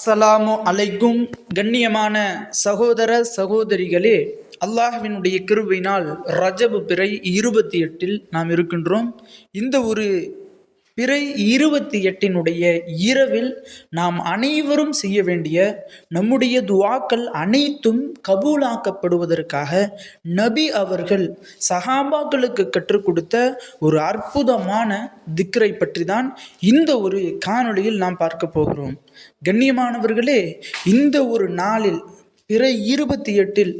அஸ்ஸலாமு அலைக்கும். கண்ணியமான சகோதர சகோதரிகளே அல்லாஹ்வினுடைய கிருவினால் ரஜபு பிறை இருபத்தி எட்டில் நாம் இருக்கின்றோம். இந்த ஒரு பிறை இருபத்தி எட்டினுடைய இரவில் நாம் அனைவரும் செய்ய வேண்டிய நம்முடைய துவாக்கள் அனைத்தும் கபூலாக்கப்படுவதற்காக நபி அவர்கள் சஹாபாக்களுக்கு கற்றுக் கொடுத்த ஒரு அற்புதமான திக்ரை பற்றி தான் இந்த ஒரு காணொளியில் நாம் பார்க்க போகிறோம். கண்ணியமானவர்களே இந்த ஒரு நாளில் பிறை இருபத்தி எட்டில்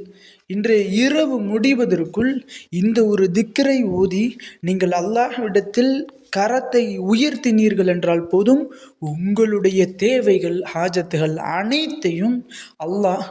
இன்றைய இரவு முடிவதற்குள் இந்த ஒரு திக்கரை ஓதி நீங்கள் அல்லாஹ்விடத்தில் கரத்தை உயர்த்தினீர்கள் என்றால் போதும் உங்களுடைய தேவைகள் ஹாஜத்துகள் அனைத்தையும் அல்லாஹ்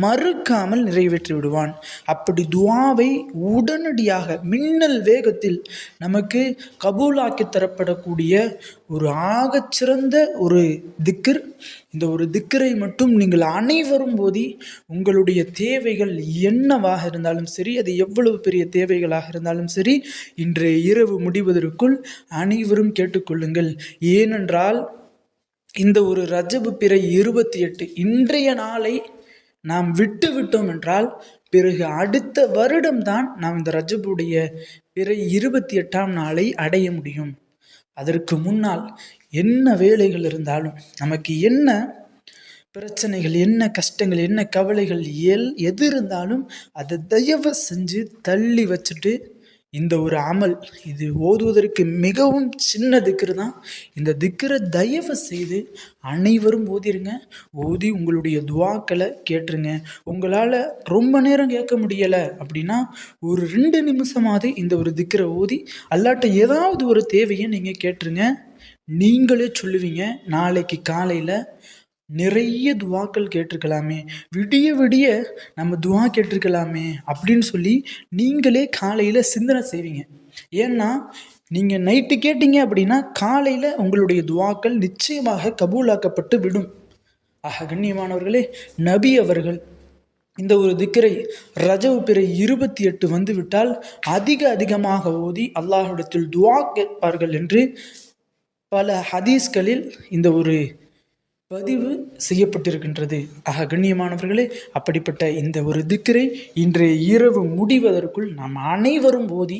மறுக்காமல் நிறைவேற்றி விடுவான். அப்படி துவாவை உடனடியாக மின்னல் வேகத்தில் நமக்கு கபூலாக்கி தரப்படக்கூடிய ஒரு ஆகச்சிறந்த ஒரு திக்கர். இந்த ஒரு திக்கரை மட்டும் நீங்கள் அனைவரும் போதி உங்களுடைய தேவைகள் என்னவாக இருந்தாலும் சரி அது எவ்வளவு பெரிய தேவைகளாக இருந்தாலும் சரி இன்றைய இரவு முடிவதற்குள் அனைவரும் கேட்டுக்கொள்ளுங்கள். ஏனென்றால் இந்த ஒரு ரஜபு பிறை இருபத்தி எட்டு இன்றைய நாளை நாம் விட்டு விட்டோம் என்றால் பிறகு அடுத்த வருடம்தான் நாம் இந்த ரஜபுடைய பிற இருபத்தி எட்டாம் நாளை அடைய முடியும். அதற்கு முன்னால் என்ன வேலைகள் இருந்தாலும் நமக்கு என்ன பிரச்சனைகள் என்ன கஷ்டங்கள் என்ன கவலைகள் எல் எது இருந்தாலும் அதை தயவு செஞ்சு தள்ளி வச்சுட்டு இந்த ஒரு அமல் இது ஓதுவதற்கு மிகவும் சின்ன திக்ரு தான். இந்த திக்ரை தயவு செய்து அனைவரும் ஓதிருங்க. ஓதி உங்களுடைய துவாக்களை கேட்டுருங்க. உங்களால் ரொம்ப நேரம் கேட்க முடியலை அப்படின்னா ஒரு ரெண்டு நிமிஷமாவது இந்த ஒரு திக்ரை ஓதி அல்லாட்ட ஏதாவது ஒரு தேவையை நீங்கள் கேட்டுருங்க. நீங்களே சொல்லுவீங்க. நாளைக்கு காலையில் நிறைய துவாக்கள் கேட்டிருக்கலாமே. விடிய விடிய நம்ம துவா கேட்டிருக்கலாமே அப்படின்னு சொல்லி நீங்களே காலையில் சிந்தனை செய்வீங்க. ஏன்னா நீங்கள் நைட்டு கேட்டீங்க அப்படின்னா காலையில் உங்களுடைய துவாக்கள் நிச்சயமாக கபூலாக்கப்பட்டு விடும். ஆக கண்ணியமானவர்களே நபி அவர்கள் இந்த ஒரு திக்கரை ரஜவு பிறை இருபத்தி எட்டு வந்து விட்டால் அதிக அதிகமாக ஓதி அல்லாஹிடத்தில் துவா கேட்பார்கள் என்று பல ஹதீஸ்களில் இந்த ஒரு பதிவு செய்யப்பட்டிருக்கின்றது. ஆக கண்ணியமானவர்களே அப்படிப்பட்ட இந்த ஒரு திக்கரை இன்றைய இரவு முடிவதற்குள் நாம் அனைவரும் போதி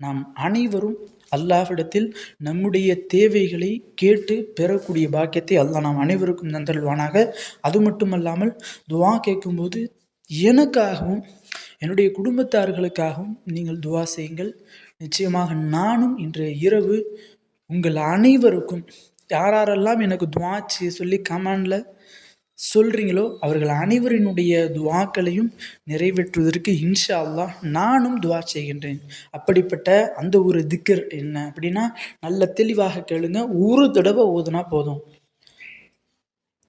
நாம் அனைவரும் அல்லாஹ்விடத்தில் நம்முடைய தேவைகளை கேட்டு பெறக்கூடிய பாக்கியத்தை அல்லாஹ் நாம் அனைவருக்கும் தந்தல்வானாக அது மட்டுமல்லாமல் துவா கேட்கும்போது எனக்காகவும் என்னுடைய குடும்பத்தார்களுக்காகவும் நீங்கள் துவா செய்யுங்கள். நிச்சயமாக நானும் இன்றைய இரவு உங்கள் அனைவருக்கும் யாரெல்லாம் எனக்கு துவாச்சு சொல்லி கமெண்டில் சொல்கிறீங்களோ அவர்கள் அனைவரினுடைய துவாக்களையும் நிறைவேற்றுவதற்கு இன்ஷா அல்லாஹ் நானும் துவா செய்கின்றேன். அப்படிப்பட்ட அந்த ஒரு திக்கர் என்ன அப்படின்னா நல்ல தெளிவாக கேளுங்க. ஒரு தடவை ஓதுனா போதும்.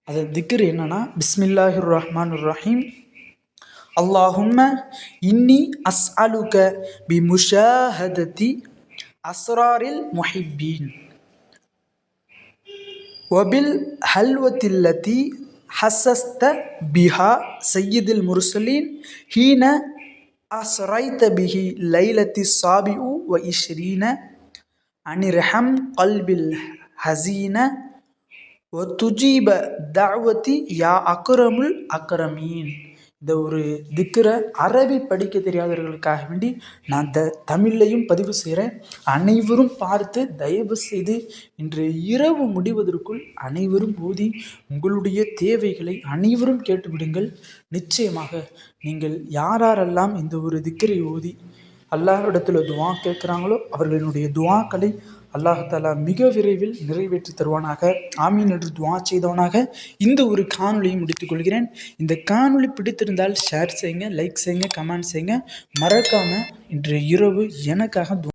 அது திக்கர் என்னன்னா பிஸ்மில்லாஹிர் ரஹ்மான் ரஹீம். அல்லாஹும்ம இன்னி அஸ் அலுக பி முஷாஹதி அஸ்ராரில் முஹிப்பீன். وبالحلوة التي حسست بها سيد المرسلين حين أسريت به ليلة السابع وعشرين عن رحم قلب الحزين وتجيب دعوتي يا أكرم الأكرمين. இந்த ஒரு திக்கரை அரபி படிக்க தெரியாதவர்களுக்காக வேண்டி நான் த தமிழ்லையும் பதிவு செய்கிறேன். அனைவரும் பார்த்து தயவு செய்து இன்று இரவு முடிவதற்குள் அனைவரும் ஓதி உங்களுடைய தேவைகளை அனைவரும் கேட்டுவிடுங்கள். நிச்சயமாக நீங்கள் யாரெல்லாம் இந்த ஒரு திக்கரை ஓதி அல்லாஹ்விடத்தில் துவா கேட்குறாங்களோ அவர்களினுடைய துவாக்களை அல்லாஹாலா மிக விரைவில் நிறைவேற்றி தருவானாக. ஆமீன் என்று துவா செய்தவனாக இந்த ஒரு காணொலியை முடித்துக்கொள்கிறேன் இந்த காணொலி பிடித்திருந்தால் ஷேர் செய்யுங்க லைக் செய்யுங்க கமெண்ட் செய்யுங்க. மறக்காமல் இன்று இரவு எனக்காக